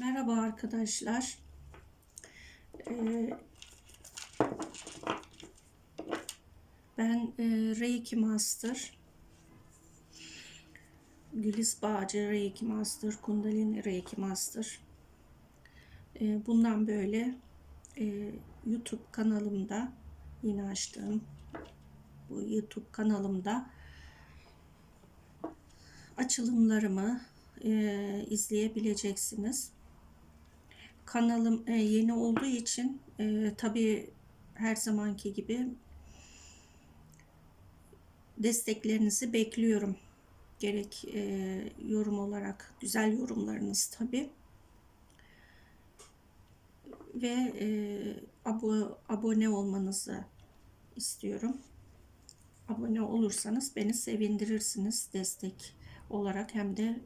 Merhaba arkadaşlar. Ee, ben e, Reiki Master. Gülis Bağcı Reiki Master, Kundalini Reiki Master. Ee, bundan böyle e, YouTube kanalımda yine açtığım bu YouTube kanalımda açılımlarımı e, izleyebileceksiniz. Kanalım e, yeni olduğu için e, tabii her zamanki gibi desteklerinizi bekliyorum. Gerek e, yorum olarak güzel yorumlarınız tabii ve e, abo, abone olmanızı istiyorum. Abone olursanız beni sevindirirsiniz destek olarak hem de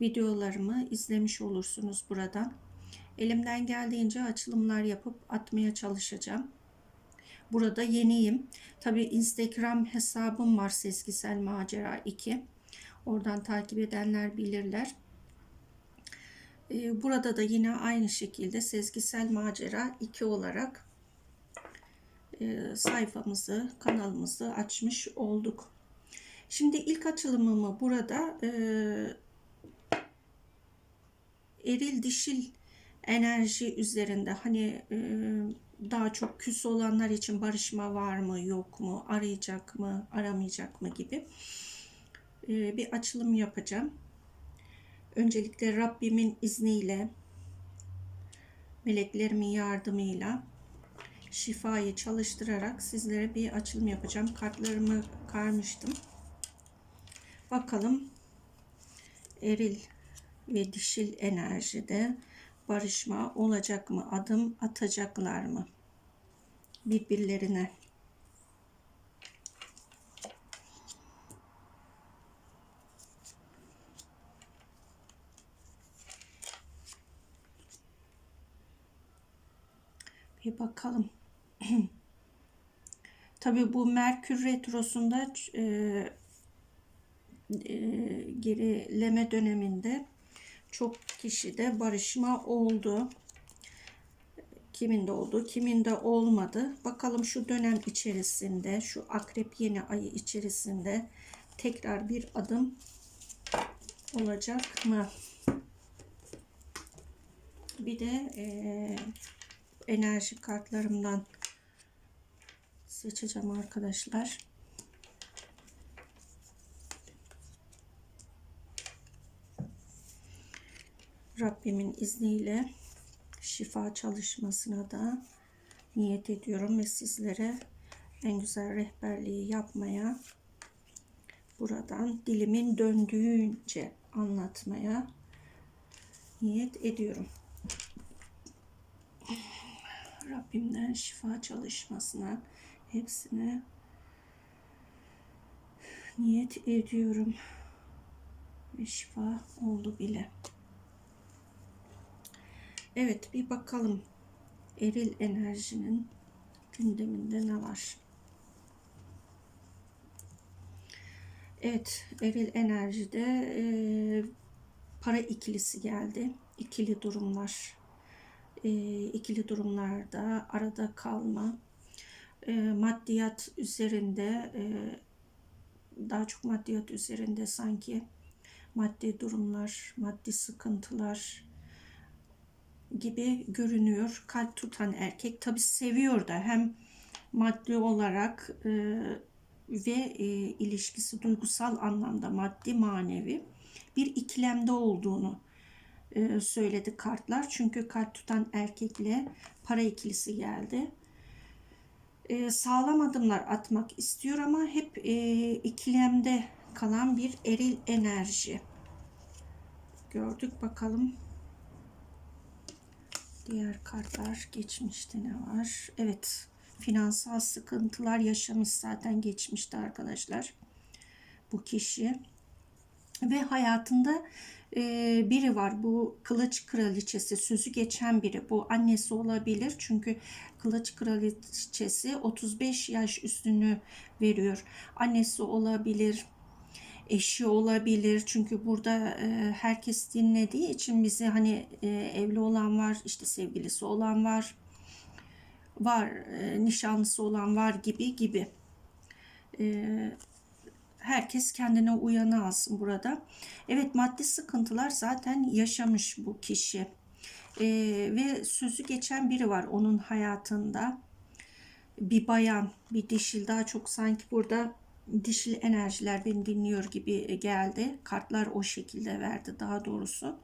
videolarımı izlemiş olursunuz buradan. Elimden geldiğince açılımlar yapıp atmaya çalışacağım. Burada yeniyim. Tabi Instagram hesabım var Sezgisel Macera 2. Oradan takip edenler bilirler. Ee, burada da yine aynı şekilde Sezgisel Macera 2 olarak e, sayfamızı, kanalımızı açmış olduk. Şimdi ilk açılımımı burada e, eril dişil enerji üzerinde hani e, daha çok küs olanlar için barışma var mı yok mu arayacak mı aramayacak mı gibi e, bir açılım yapacağım. Öncelikle Rabbimin izniyle meleklerimin yardımıyla şifayı çalıştırarak sizlere bir açılım yapacağım. Kartlarımı karmıştım. Bakalım eril ve dişil enerjide barışma olacak mı? Adım atacaklar mı? Birbirlerine. Bir bakalım. Tabii bu Merkür Retrosu'nda e, e, gerileme döneminde çok kişide barışma oldu. Kiminde oldu, kiminde olmadı. Bakalım şu dönem içerisinde, şu akrep yeni ayı içerisinde tekrar bir adım olacak mı? Bir de e, enerji kartlarımdan seçeceğim arkadaşlar. Rabbimin izniyle şifa çalışmasına da niyet ediyorum ve sizlere en güzel rehberliği yapmaya buradan dilimin döndüğünce anlatmaya niyet ediyorum. Rabbimden şifa çalışmasına hepsine niyet ediyorum. Ve şifa oldu bile. Evet bir bakalım eril enerjinin gündeminde ne var? Evet eril enerjide e, para ikilisi geldi. İkili durumlar. E, ikili durumlarda arada kalma. E, maddiyat üzerinde e, daha çok maddiyat üzerinde sanki maddi durumlar, maddi sıkıntılar, gibi görünüyor. Kalp tutan erkek tabi seviyor da hem maddi olarak e, ve e, ilişkisi duygusal anlamda maddi manevi bir ikilemde olduğunu e, söyledi kartlar. Çünkü kalp tutan erkekle para ikilisi geldi. E, sağlam adımlar atmak istiyor ama hep e, ikilemde kalan bir eril enerji. Gördük bakalım Diğer kartlar geçmişte ne var? Evet. Finansal sıkıntılar yaşamış zaten geçmişte arkadaşlar. Bu kişi. Ve hayatında e, biri var. Bu kılıç kraliçesi. Sözü geçen biri. Bu annesi olabilir. Çünkü kılıç kraliçesi 35 yaş üstünü veriyor. Annesi olabilir. Eşi olabilir. Çünkü burada e, herkes dinlediği için bizi hani e, evli olan var, işte sevgilisi olan var, var, e, nişanlısı olan var gibi gibi. E, herkes kendine uyanı alsın burada. Evet maddi sıkıntılar zaten yaşamış bu kişi. E, ve sözü geçen biri var onun hayatında. Bir bayan, bir dişil daha çok sanki burada dişil enerjiler beni dinliyor gibi geldi. Kartlar o şekilde verdi daha doğrusu.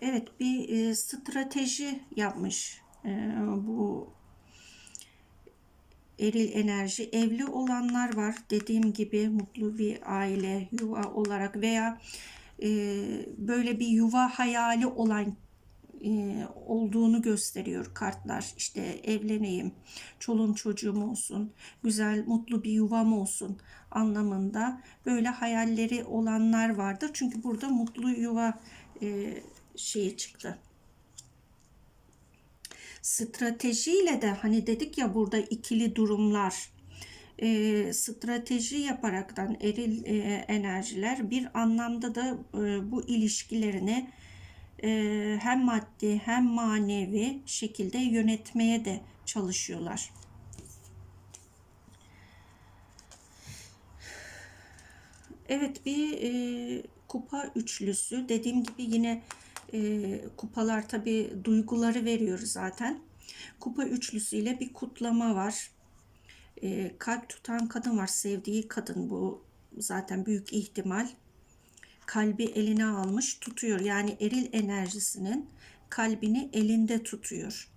Evet bir e, strateji yapmış e, bu eril enerji. Evli olanlar var dediğim gibi mutlu bir aile yuva olarak veya e, böyle bir yuva hayali olan e, olduğunu gösteriyor kartlar. İşte evleneyim, çoluğum çocuğum olsun, güzel mutlu bir yuvam olsun anlamında böyle hayalleri olanlar vardır. Çünkü burada mutlu yuva e, şeyi çıktı. Stratejiyle de hani dedik ya burada ikili durumlar e, strateji yaparaktan eril e, enerjiler bir anlamda da e, bu ilişkilerini hem maddi hem manevi şekilde yönetmeye de çalışıyorlar. Evet bir e, kupa üçlüsü dediğim gibi yine e, kupalar tabi duyguları veriyor zaten. Kupa üçlüsüyle bir kutlama var. E, kalp tutan kadın var sevdiği kadın bu zaten büyük ihtimal kalbi eline almış tutuyor. Yani eril enerjisinin kalbini elinde tutuyor.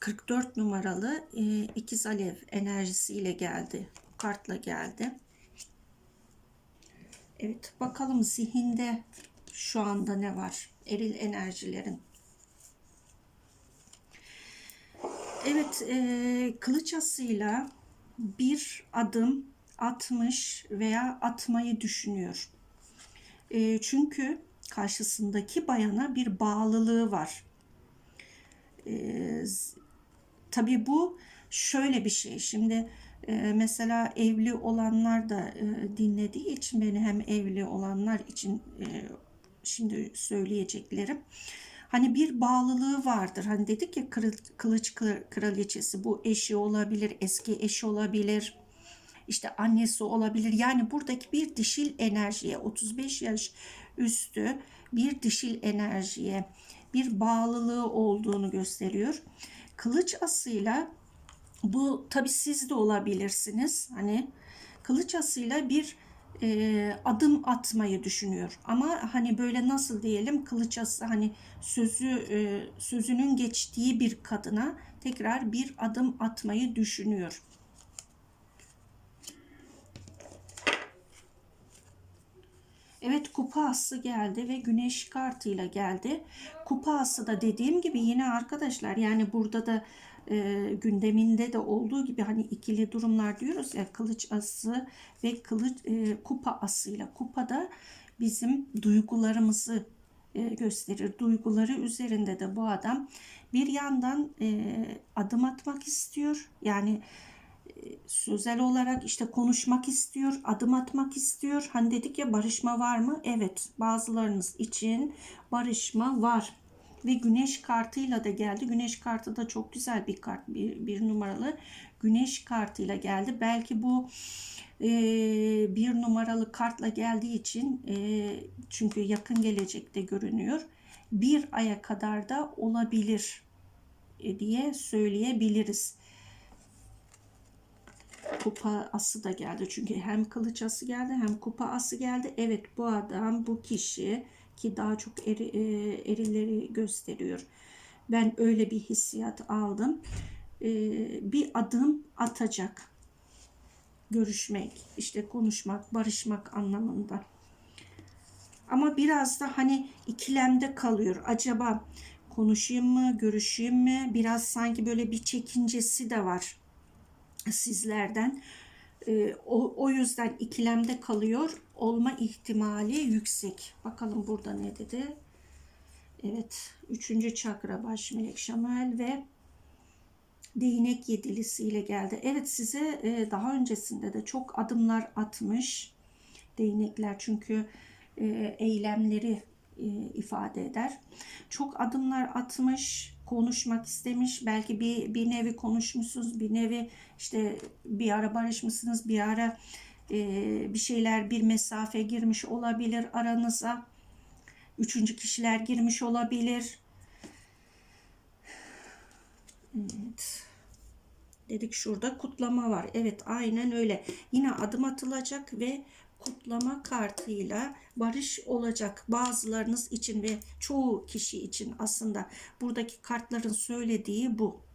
44 numaralı e, ikiz alev enerjisiyle geldi. Kartla geldi. Evet bakalım zihinde şu anda ne var? Eril enerjilerin. Evet e, kılıç bir adım atmış veya atmayı düşünüyor. E, çünkü karşısındaki bayana bir bağlılığı var. E, tabii bu şöyle bir şey. Şimdi e, mesela evli olanlar da e, dinlediği için beni hem evli olanlar için e, şimdi söyleyeceklerim. Hani bir bağlılığı vardır. Hani dedik ya kılıç kraliçesi bu eşi olabilir, eski eşi olabilir işte annesi olabilir. Yani buradaki bir dişil enerjiye 35 yaş üstü bir dişil enerjiye bir bağlılığı olduğunu gösteriyor. Kılıç asıyla bu tabi siz de olabilirsiniz. Hani kılıç asıyla bir e, adım atmayı düşünüyor. Ama hani böyle nasıl diyelim kılıç ası hani sözü e, sözünün geçtiği bir kadına tekrar bir adım atmayı düşünüyor. Evet kupa ası geldi ve güneş kartıyla geldi. Kupa ası da dediğim gibi yine arkadaşlar yani burada da e, gündeminde de olduğu gibi hani ikili durumlar diyoruz ya kılıç ası ve kılıç e, kupa asıyla. Kupa da bizim duygularımızı e, gösterir. Duyguları üzerinde de bu adam bir yandan e, adım atmak istiyor. Yani sözel olarak işte konuşmak istiyor, adım atmak istiyor. Hani dedik ya barışma var mı? Evet, bazılarınız için barışma var. Ve güneş kartıyla da geldi. Güneş kartı da çok güzel bir kart. Bir, bir numaralı güneş kartıyla geldi. Belki bu e, bir numaralı kartla geldiği için e, çünkü yakın gelecekte görünüyor. Bir aya kadar da olabilir e, diye söyleyebiliriz kupa ası da geldi. Çünkü hem kılıç ası geldi hem kupa ası geldi. Evet bu adam bu kişi ki daha çok eri, e, erileri gösteriyor. Ben öyle bir hissiyat aldım. E, bir adım atacak. Görüşmek, işte konuşmak, barışmak anlamında. Ama biraz da hani ikilemde kalıyor. Acaba konuşayım mı, görüşeyim mi? Biraz sanki böyle bir çekincesi de var sizlerden. E, o, o yüzden ikilemde kalıyor. Olma ihtimali yüksek. Bakalım burada ne dedi? Evet. Üçüncü çakra baş melek Şamuel ve değnek yedilisiyle geldi. Evet size e, daha öncesinde de çok adımlar atmış değnekler çünkü e, eylemleri e, ifade eder. Çok adımlar atmış, konuşmak istemiş. Belki bir bir nevi konuşmuşsunuz, bir nevi işte bir ara barışmışsınız, bir ara e, bir şeyler bir mesafe girmiş olabilir aranıza. Üçüncü kişiler girmiş olabilir. Evet. Dedik şurada kutlama var. Evet aynen öyle. Yine adım atılacak ve kutlama kartıyla barış olacak bazılarınız için ve çoğu kişi için aslında buradaki kartların söylediği bu.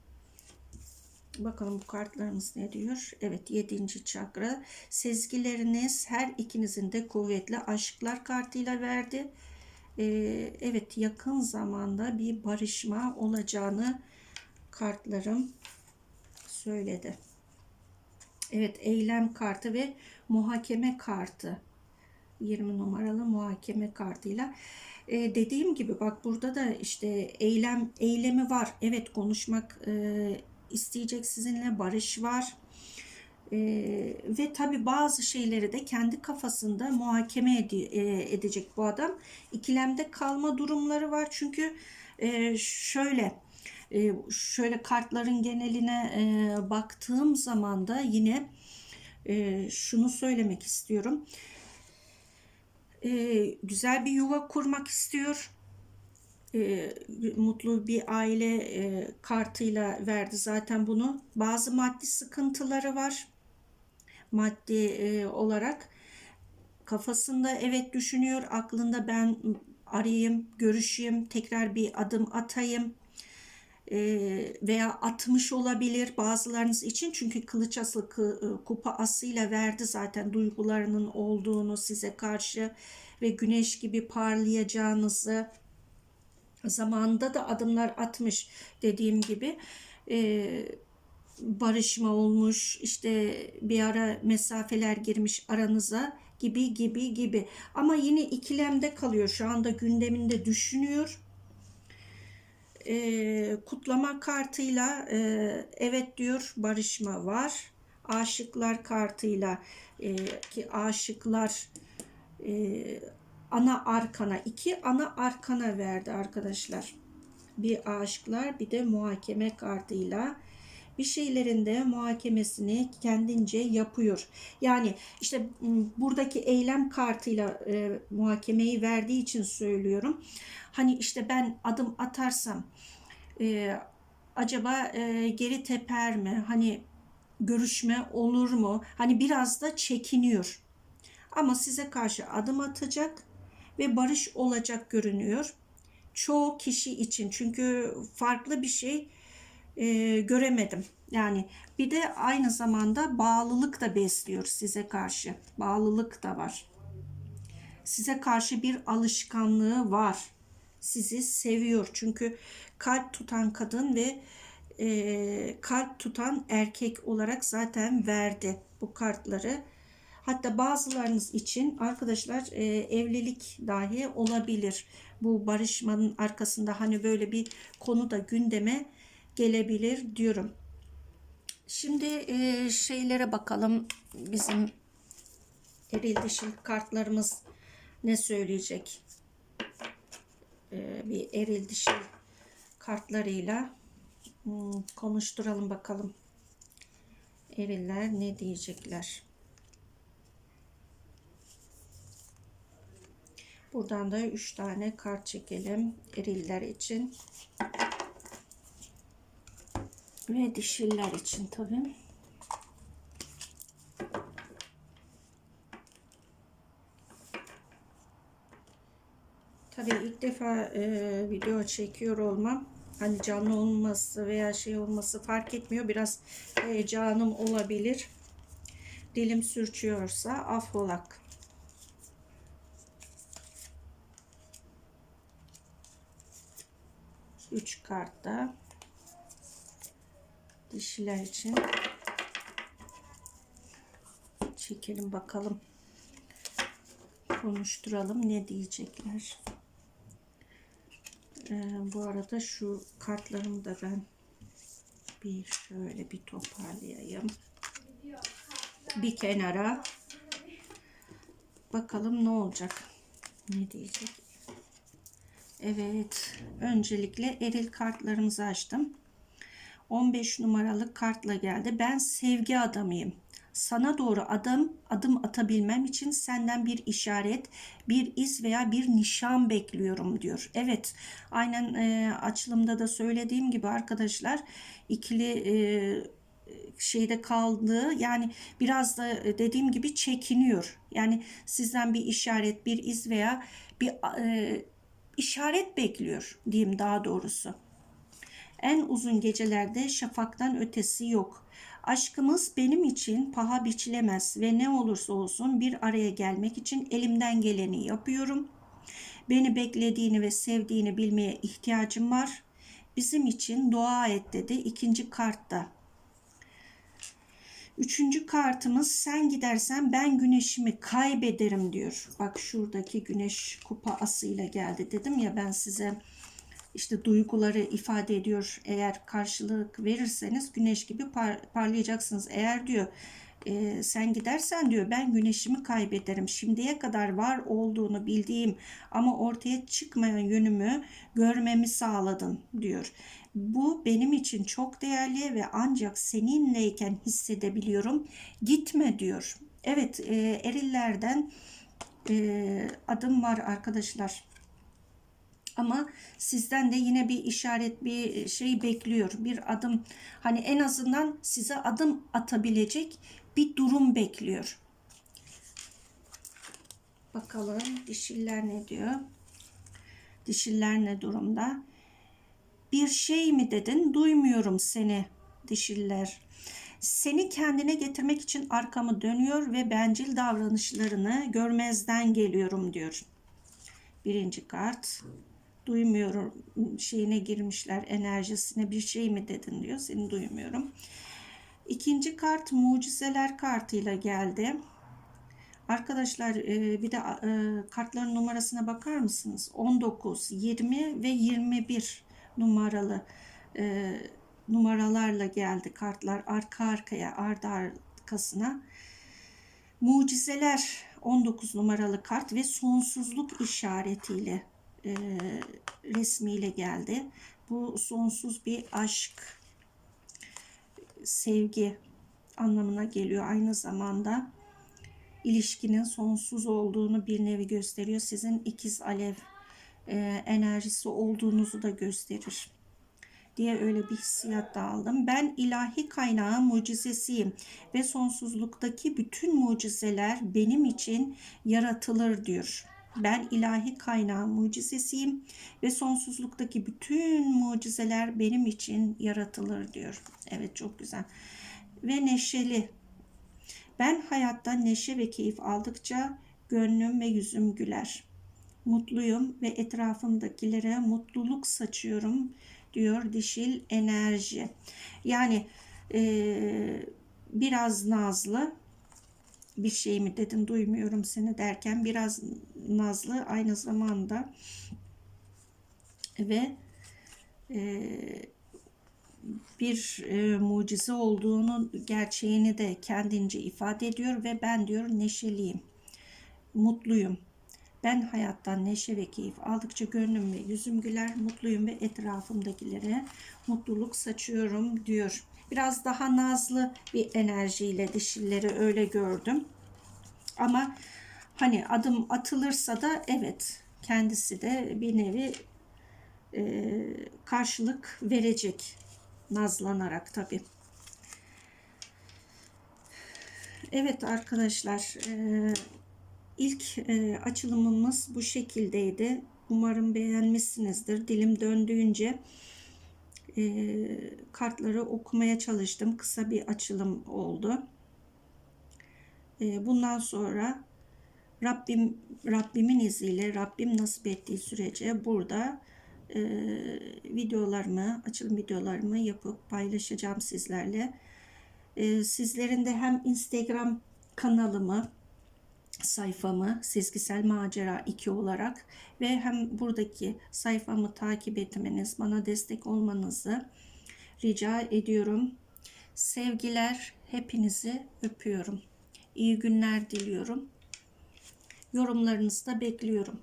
Bakalım bu kartlarımız ne diyor? Evet 7. çakra. Sezgileriniz her ikinizin de kuvvetli aşklar kartıyla verdi. Ee, evet yakın zamanda bir barışma olacağını kartlarım söyledi. Evet eylem kartı ve muhakeme kartı. 20 numaralı muhakeme kartıyla. Ee, dediğim gibi bak burada da işte eylem eylemi var. Evet konuşmak e, isteyecek sizinle barış var. Ee, ve tabi bazı şeyleri de kendi kafasında muhakeme ede- e, edecek bu adam. İkilemde kalma durumları var. Çünkü e, şöyle e, şöyle kartların geneline e, baktığım zaman da yine e, şunu söylemek istiyorum. E, güzel bir yuva kurmak istiyor. E, mutlu bir aile e, kartıyla verdi zaten bunu. Bazı maddi sıkıntıları var. Maddi e, olarak kafasında evet düşünüyor. Aklında ben arayayım, görüşeyim, tekrar bir adım atayım veya atmış olabilir bazılarınız için. Çünkü kılıç ası kı- e, kupa asıyla verdi zaten duygularının olduğunu size karşı ve güneş gibi parlayacağınızı zamanında da adımlar atmış dediğim gibi barışma olmuş işte bir ara mesafeler girmiş aranıza gibi gibi gibi. Ama yine ikilemde kalıyor. Şu anda gündeminde düşünüyor e, kutlama kartıyla e, evet diyor barışma var. Aşıklar kartıyla e, ki aşıklar e, ana arkana iki ana arkana verdi arkadaşlar. Bir aşıklar bir de muhakeme kartıyla bir şeylerin de muhakemesini kendince yapıyor. Yani işte buradaki eylem kartıyla e, muhakemeyi verdiği için söylüyorum. Hani işte ben adım atarsam e, acaba e, geri teper mi? Hani görüşme olur mu? Hani biraz da çekiniyor. Ama size karşı adım atacak ve barış olacak görünüyor. Çoğu kişi için çünkü farklı bir şey e, göremedim. Yani bir de aynı zamanda bağlılık da besliyor size karşı. Bağlılık da var. Size karşı bir alışkanlığı var. Sizi seviyor. Çünkü kalp tutan kadın ve e, kalp tutan erkek olarak zaten verdi bu kartları. Hatta bazılarınız için arkadaşlar e, evlilik dahi olabilir. Bu barışmanın arkasında hani böyle bir konu da gündeme gelebilir diyorum. Şimdi e, şeylere bakalım. Bizim eril dişil kartlarımız ne söyleyecek? E, bir eril dişil kartlarıyla hmm, konuşturalım bakalım. Eriller ne diyecekler? Buradan da 3 tane kart çekelim eriller için. Ve dişiller için tabii. Tabii ilk defa e, video çekiyor olmam hani canlı olması veya şey olması fark etmiyor. Biraz heyecanım olabilir. Dilim sürçüyorsa affolak. Üç kartta dişiler için çekelim bakalım konuşturalım ne diyecekler. Ee, bu arada şu kartlarımı da ben Bir şöyle bir toparlayayım. Bir kenara. Bakalım ne olacak. Ne diyecek? Evet. Öncelikle eril kartlarımızı açtım. 15 numaralı kartla geldi. Ben sevgi adamıyım. Sana doğru adım adım atabilmem için senden bir işaret, bir iz veya bir nişan bekliyorum diyor. Evet, aynen e, açılımda da söylediğim gibi arkadaşlar ikili e, şeyde kaldığı yani biraz da dediğim gibi çekiniyor. Yani sizden bir işaret, bir iz veya bir e, işaret bekliyor diyeyim daha doğrusu. En uzun gecelerde şafaktan ötesi yok. Aşkımız benim için paha biçilemez ve ne olursa olsun bir araya gelmek için elimden geleni yapıyorum. Beni beklediğini ve sevdiğini bilmeye ihtiyacım var. Bizim için dua et dedi ikinci kartta. Üçüncü kartımız sen gidersen ben güneşimi kaybederim diyor. Bak şuradaki güneş kupa asıyla geldi dedim ya ben size işte duyguları ifade ediyor. Eğer karşılık verirseniz güneş gibi par parlayacaksınız. Eğer diyor e, sen gidersen diyor ben güneşimi kaybederim. Şimdiye kadar var olduğunu bildiğim ama ortaya çıkmayan yönümü görmemi sağladın diyor. Bu benim için çok değerli ve ancak seninleyken hissedebiliyorum. Gitme diyor. Evet e, erillerden e, adım var arkadaşlar. Ama sizden de yine bir işaret, bir şey bekliyor. Bir adım hani en azından size adım atabilecek bir durum bekliyor. Bakalım dişiller ne diyor? Dişiller ne durumda? Bir şey mi dedin? Duymuyorum seni dişiller. Seni kendine getirmek için arkamı dönüyor ve bencil davranışlarını görmezden geliyorum diyor. Birinci kart. Duymuyorum şeyine girmişler enerjisine bir şey mi dedin diyor. Seni duymuyorum. İkinci kart mucizeler kartıyla geldi. Arkadaşlar e, bir de e, kartların numarasına bakar mısınız? 19, 20 ve 21 numaralı e, numaralarla geldi kartlar arka arkaya ardı arkasına. Mucizeler 19 numaralı kart ve sonsuzluk işaretiyle e, resmiyle geldi. Bu sonsuz bir aşk, sevgi anlamına geliyor aynı zamanda. ilişkinin sonsuz olduğunu bir nevi gösteriyor. Sizin ikiz alev e, enerjisi olduğunuzu da gösterir diye öyle bir hissiyat da aldım. Ben ilahi kaynağın mucizesiyim ve sonsuzluktaki bütün mucizeler benim için yaratılır diyor. Ben ilahi kaynağın mucizesiyim ve sonsuzluktaki bütün mucizeler benim için yaratılır diyor. Evet çok güzel. Ve neşeli. Ben hayattan neşe ve keyif aldıkça gönlüm ve yüzüm güler. Mutluyum ve etrafımdakilere mutluluk saçıyorum diyor dişil enerji. Yani e, biraz nazlı bir şey mi dedin duymuyorum seni derken biraz nazlı aynı zamanda ve e, bir e, mucize olduğunu gerçeğini de kendince ifade ediyor ve ben diyor neşeliyim mutluyum ben hayattan neşe ve keyif aldıkça gönlüm ve yüzüm güler, mutluyum ve etrafımdakilere mutluluk saçıyorum diyor. Biraz daha nazlı bir enerjiyle dişilleri öyle gördüm. Ama hani adım atılırsa da evet kendisi de bir nevi e, karşılık verecek nazlanarak tabi. Evet arkadaşlar e, İlk e, açılımımız bu şekildeydi. Umarım beğenmişsinizdir. Dilim döndüğünce e, kartları okumaya çalıştım. Kısa bir açılım oldu. E, bundan sonra Rabbim Rabbimin izniyle Rabbim nasip ettiği sürece burada e, videolarımı, açılım videolarımı yapıp paylaşacağım sizlerle. E, sizlerin de hem Instagram kanalımı sayfamı sezgisel macera 2 olarak ve hem buradaki sayfamı takip etmeniz, bana destek olmanızı rica ediyorum. Sevgiler, hepinizi öpüyorum. İyi günler diliyorum. Yorumlarınızı da bekliyorum.